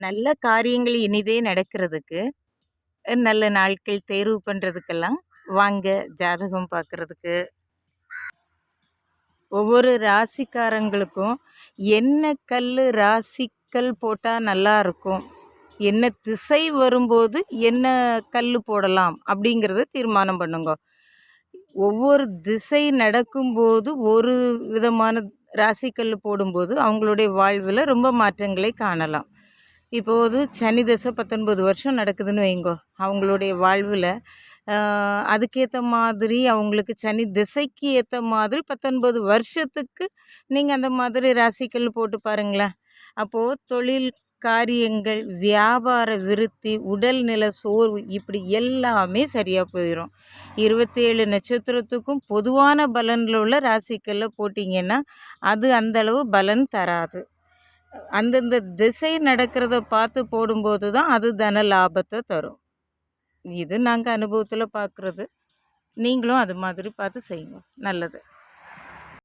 நல்ல காரியங்கள் இனிதே நடக்கிறதுக்கு நல்ல நாட்கள் தேர்வு பண்ணுறதுக்கெல்லாம் வாங்க ஜாதகம் பார்க்குறதுக்கு ஒவ்வொரு ராசிக்காரங்களுக்கும் என்ன கல் ராசிக்கல் போட்டால் நல்லா இருக்கும்? என்ன திசை வரும்போது என்ன கல் போடலாம் அப்படிங்கிறத தீர்மானம் பண்ணுங்க. ஒவ்வொரு திசை நடக்கும்போது ஒரு விதமான ராசிக்கல் போடும்போது அவங்களுடைய வாழ்வில் ரொம்ப மாற்றங்களை காணலாம். இப்போது சனி தசை பத்தொன்பது வருஷம் நடக்குதுன்னு வைங்கோ. அவங்களுடைய வாழ்வில் அதுக்கேற்ற மாதிரி அவங்களுக்கு சனி திசைக்கு ஏற்ற மாதிரி பத்தொன்பது வருஷத்துக்கு நீங்கள் அந்த மாதிரி ராசிக்கல் போட்டு பாருங்களேன். அப்போது தொழில் காரியங்கள் வியாபார விருத்தி உடல்நில சோர்வு இப்படி எல்லாமே சரியாக போயிடும் இருபத்தேழு நட்சத்திரத்துக்கும் பொதுவான பலனில் உள்ள ராசிக்கல்ல போட்டிங்கன்னா அது அந்தளவு பலன் தராது. அந்தந்த திசை நடக்கிறத பார்த்து போடும்போது தான் அது தன லாபத்தை தரும். இது நாங்கள் அனுபவத்தில் பார்க்குறது நீங்களும் அது மாதிரி பார்த்து செய்யுங்க. நல்லது.